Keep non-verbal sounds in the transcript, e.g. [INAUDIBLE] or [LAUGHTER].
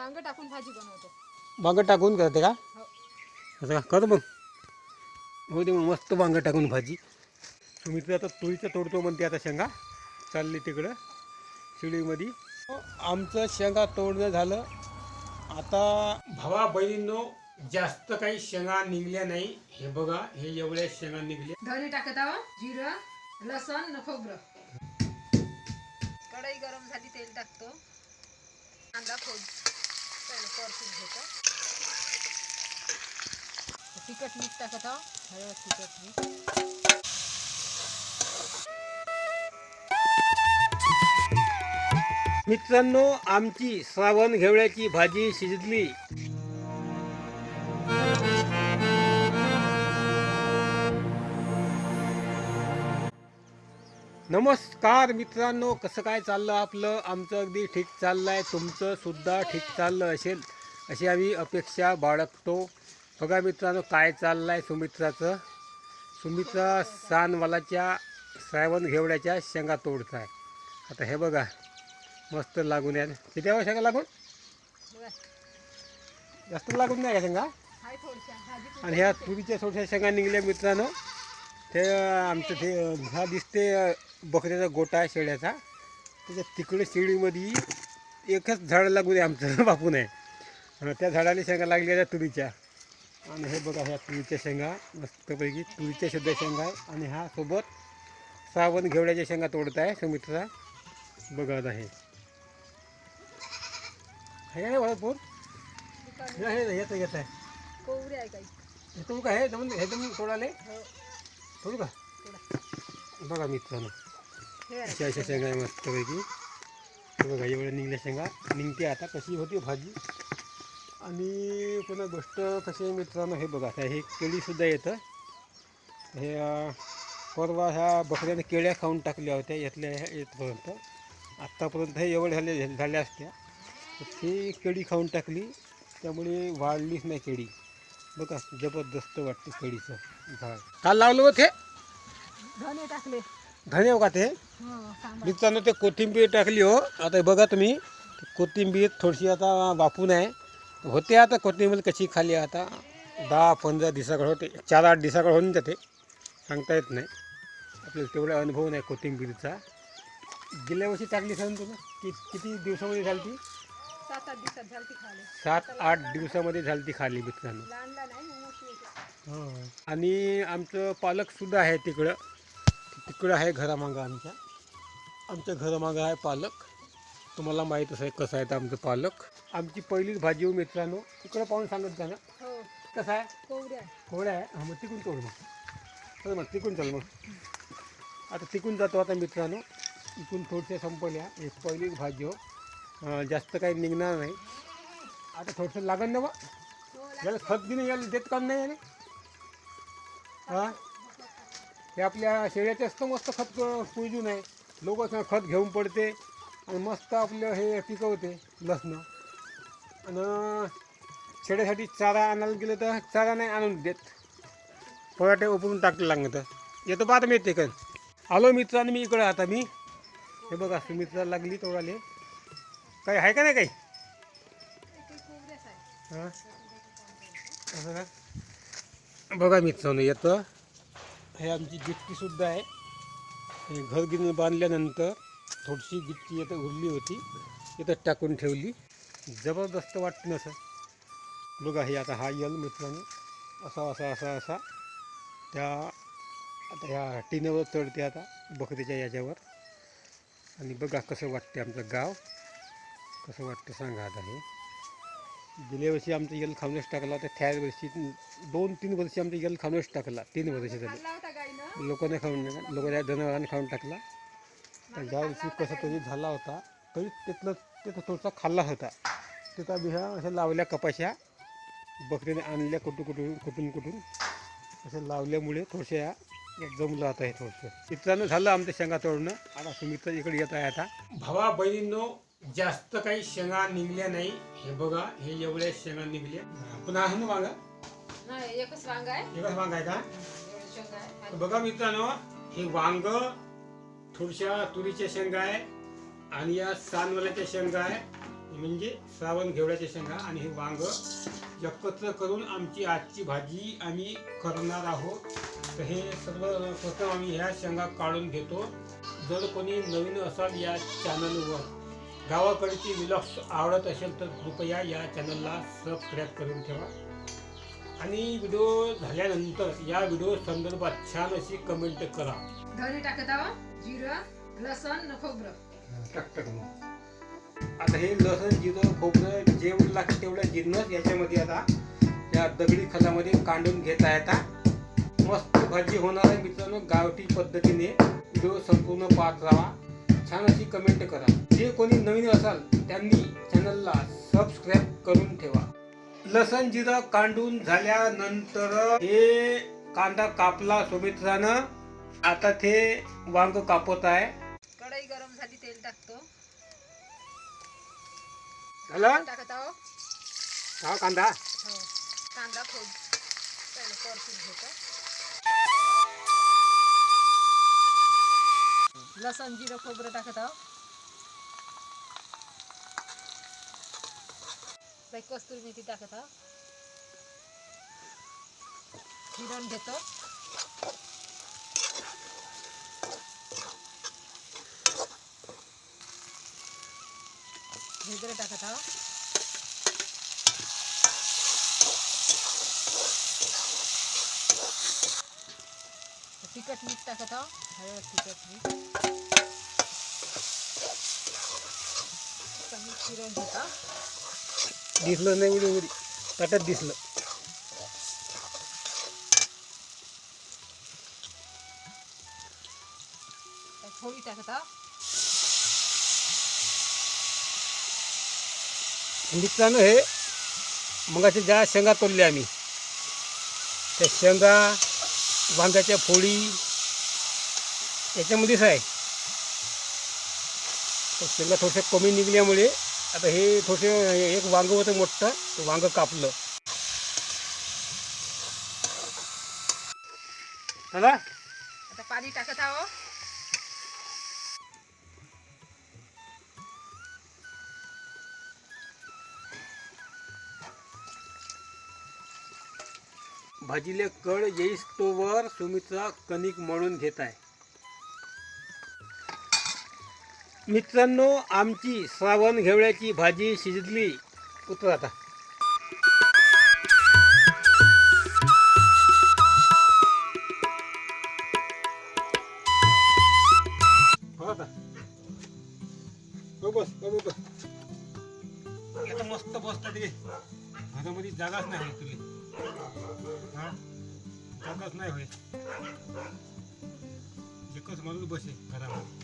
वांग टाकून भाजी बनवतो. वांगं टाकून करते का? हो. असं का कर मग. हो दे मग मस्त वांगं टाकून भाजी. सुमित्र आता तुळीचं तोडतो म्हणते आता शेंगा. चालली तिकडं शिळीमध्ये. आमचं शेंगा तोडणं झालं. आता भावा बहिणींनो जास्त काही शेंगा निघल्या नाही. हे बघा हे एवढ्या शेंगा निघल्या. धने टाकत आहो जिरं लसण न खोबरं. कढई गरम झाली तेल टाकतो. कांदा फोड पहिलं परतून घेतो. तिखट मीठ टाकत आहो हळद तिखट मीठ. मित्रांनो आमची श्रावण घेवड्याची भाजी शिजली. नमस्कार मित्रांनो कसं काय चाललं आपलं? आमचं अगदी ठीक चाललं आहे तुमचं सुद्धा ठीक चाललं असेल अशी आम्ही अपेक्षा बाळगतो. बघा मित्रांनो काय चाललं आहे सुमित्राचं? सुमित्रा सानवालाच्या श्रावण घेवड्याच्या शेंगा तोडत आहे आता हे बघा मस्त लागून आहेत किती वेळा शेंगा लागून? जास्त लागून नाही का शेंगा? थोडशा आणि ह्या तुरीच्या थोड्याशा शेंगा निघल्या मित्रांनो. ते आमचं ते हा दिसते बकऱ्याचा गोटा आहे शेळ्याचा. त्याच्या तिकडे शेळीमध्ये एकच झाड लागू दे आमचं [LAUGHS] बापून आहे त्या झाडाला शेंगा लागल्या त्या तुरीच्या. आणि हे बघा ह्या तुरीच्या शेंगा मस्तपैकी तुरीच्या सुद्धा शेंगा आहे. आणि हा सोबत सावण घेवड्याच्या शेंगा तोडत आहे सुमित्रा बघा आता हे. आहे नाही भरपूर हे हे येतं येत आहे. काही. हे तुम्ही काय हे हे तोडाले तोडू का? थोडा बघा मित्रांनो हे. अशा अशा शेंगा आहे मस्तपैकी. बघा एवढ्या निघल्या शेंगा. निघते आता कशी होती भाजी. आणि पुन्हा गोष्ट कशी आहे मित्रांनो हे बघा आता हे केळीसुद्धा येतं. हे परवा ह्या बकऱ्याने केळ्या खाऊन टाकल्या होत्या यातल्या ह्या येतपर्यंत. आत्तापर्यंत हे एवढे झाले झाल्या असत्या. ती केळी खाऊन टाकली. त्यामुळे वाढलीच नाही केळी. बघा जबरदस्त वाटतं केळीचं झाड काल लावलं होते धने टाकले. धन्यवाद का ते? हो मित्रांनो ते कोथिंबीर टाकली हो. आता हे बघा तुम्ही ते कोथिंबीर थोडीशी आता वापून आहे होते आता कोथिंबीर कशी खाली आता? दहा पंधरा दिवसाकडे होते. चार आठ दिवसाकडे होऊन जाते. सांगता येत नाही. आपल्याला तेवढा अनुभव नाही कोथिंबीरचा. गेल्या वर्षी टाकली सर तुम्ही कि किती दिवसामध्ये झाली ती? सात आठ दिवसात झाली ती खाले. सात आठ दिवसामध्ये झाली ती खाली मित्रांनो लहान लहान आहे मग मोठी येते आणि आमचं पालकसुद्धा आहे तिकडं. तिकडं आहे घरामागं आमच्या. आमच्या घरामागं आहे पालक. तुम्हाला माहीतच आहे कसं आहे ते आमचं पालक. आमची पहिलीच भाजी हो मित्रांनो. तिकडं पाहून सांगत जा ना. हो. कसं आहे? कोवड्या आहे. हां मग तिकून तोड मग. चल मग तिकून चल मग. आता तिकून जातो आता मित्रांनो. इकून थोडशा संपल्या. एक पहिलीच भाजी हो. जास्त काही निघणार नाही. आता थोडंसं लागन ना बा. याला खत बी नाही याला देत काम नाही याने हां? हे आपल्या शेळ्याचे असतं मस्त खत पुजून आहे. लोक खत घेऊन पडते. आणि मस्त आपलं हे पिकवते लसणं. आणि शेळ्यासाठी चारा आणायला गेलं तर चारा नाही आणून देत. पराठे उपरून टाकलं लागलं तर. येतो पाहता मी येते कन आलो मित्रांनी मी इकडं आता मी. हे बघा सुमित्रा लागली तोडाले. काही आहे का नाही काही? हां? असं का बघा मित्रांनो येतं हे आमची गिट्टीसुद्धा आहे. हे घर गिरण बांधल्यानंतर थोडीशी गिट्टी येतं उरली होती. इथं टाकून ठेवली. जबरदस्त वाटतं असं. बघा हे आता हा यल मित्रांनो. असा असा असा असा. त्या आता ह्या टिनावर चढते आता बकरीच्या याच्यावर. आणि बघा कसं वाटते आमचं गाव. कसं वाटतं सांगा आता हे. गेल्या वर्षी आमचा यल खाऊनच टाकला तर त्या वर्षी दोन तीन वर्षी आमचा यल खाऊनच टाकला तीन वर्ष झाले. होता लोकांनी खाऊन लोकांच्या जनावरांनी खाऊन टाकला. तर ज्या वर्षी कसा तरी झाला होता तरी तिथलं तिथं थोडासा खाल्ला होता. तिथं आम्ही ह्या अशा लावल्या कपाशा बकरीने आणल्या कुठून कुठून कुठून कुठून. अशा लावल्यामुळे थोडशा जमलं आता हे थोडंसं. मित्रांनो झालं आमचं शेंगा तोडणं. आता सुमित्र इकडे येत आहे आता. भावा बहिणींनो जास्त काही शेंगा निघल्या नाही. हे बघा हे एवढ्या शेंगा निघल्या पुन्हा आहे ना एकच वांग आहे. एकच वांग आहे का? एवढं शेंगा आहे. तर बघा मित्रांनो हे वांग थोडशा तुरीच्या शेंगा आहे आणि या सानवल्याच्या शेंगा आहे. म्हणजे श्रावण घेवड्याच्या शेंगा आणि हे वांग एकत्र करून आमची आजची भाजी आम्ही करणार आहोत. तर हे सर्व प्रथम आम्ही ह्या शेंगा काढून घेतो. जर कोणी नवीन असाल या चॅनलवर गावाकडची विलॉग्स आवडत असेल तर कृपया या चॅनलला सबस्क्राईब करून ठेवा. आणि व्हिडिओ झाल्यानंतर या व्हिडिओ संदर्भात छान अशी कमेंट करा. धने टाकत जिरं लसण न खोबरं. टाक टाक मग. आता हे लसण जिरं खोबरं जेवढं लागतं तेवढं जिन्नस याच्यामध्ये आता या दगडी खतामध्ये कांडून घेत आता. मस्त भाजी होणार आहे मित्रांनो गावठी पद्धतीने. व्हिडिओ संपूर्ण पाहत राहा. छान अशी कमेंट करा. जे कोणी नवीन असाल त्यांनी चॅनलला सबस्क्राईब करून ठेवा. लसण जिरं कांडून झाल्यानंतर हे कांदा कापला सुमित्रानं. आता ते वांग कापत आहे. कढई गरम झाली तेल टाकतो. झालं? टाकत आहो हा कांदा. हो. कांदा खोड पहिले परतून घेतो. लसण जिरं खोबरं टाकत आहो बाई कस्तुरी मेथी टाकत आहो फिरवून घेतो भिजरे टाकत आहो तिखट मीठ टाकत आहो हळद तिखट मीठ. चांगलं फिरवून घेतो. दिसलं नाही उडी उडी ताटात दिसलं होळी टाकत आहो मित्रांनो हे मगाच्या ज्या शेंगा तोडल्या आम्ही त्या शेंगा वांग्याच्या फोडी याच्यामध्येच आहे. शेंगा थोडंसं कमी निघल्यामुळे आता हे थोडे एक वांग होतं मोठं ते वांग कापलं. चला आता पाणी टाकत आहो. भाजीले कळ येईस तोवर सुमित्रा कणिक मळून घेत आहे. मित्रांनो आमची श्रावण घेवळ्याची भाजी शिजली. उतर आता. बस बस मस्त बसतात मध्ये जागाच नाही जागाच नाही होय एकच माणूस बसे घरामध्ये.